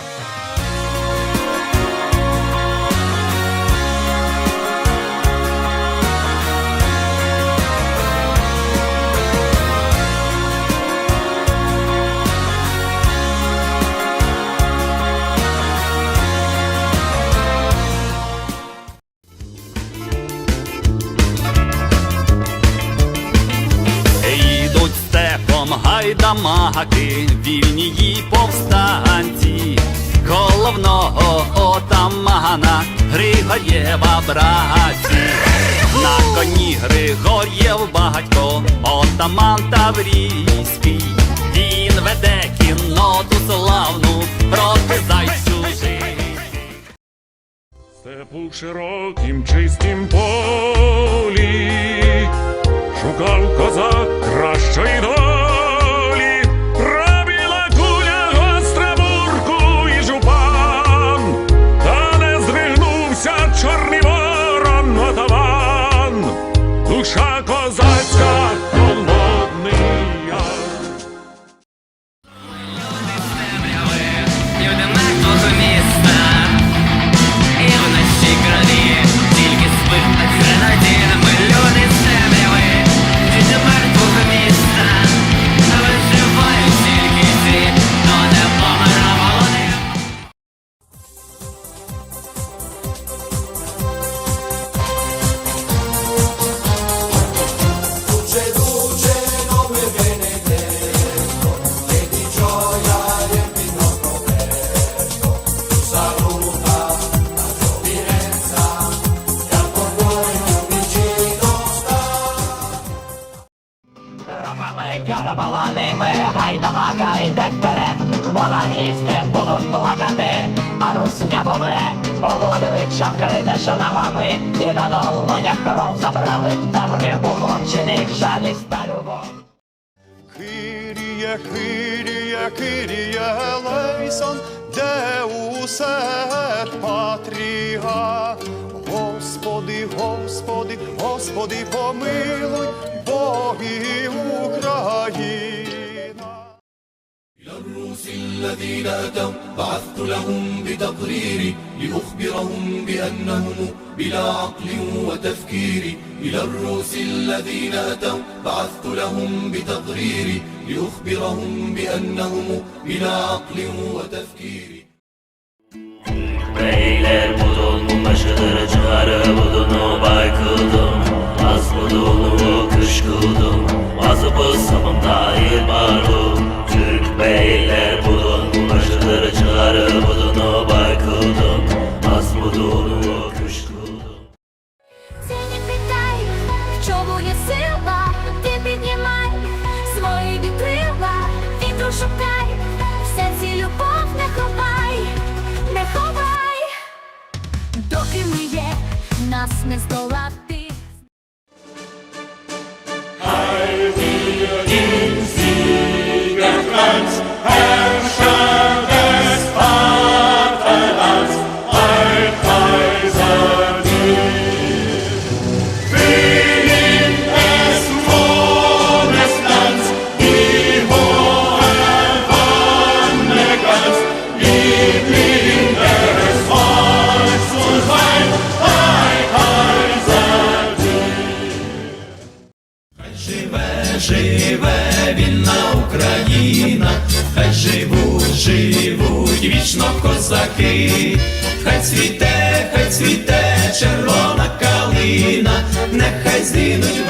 Bye. Гайдамаки, вільнії повстанці, головного отамана Григорєва браті. На коні Григор'єв батько, отаман Таврійський. Він веде кінноту славну проти зайчужих. Степу широкім чистім полі шукав козак кращої карабаланими гайдамака йде вперед Воланісти будуть плакати, а русня помре Володили чапкали те, що на вами І на долонях коров забрали Там рибу мовчених жалість та любов Кирія, Кирія, Кирія, Елейсон, де усе патрія. Господи, Господи, Господи, помилуй, Боги Україна. الروس الذين أتوا بعثت لهم بتقريري لأخبرهم بأنهم بلا عقل وتفكير إلى الروس الذين أتوا بعثت لهم بتقريري لأخبرهم بأنهم بلا عقل وتفكير Beyler budun başıdır çıkarı budunu шукай, в серці любов не ховай, не ховай, доки ми є, нас не здолати. Живе Україна, хай живуть, живуть вічно козаки, хай цвіте, хай цвіте червона калина, нехай на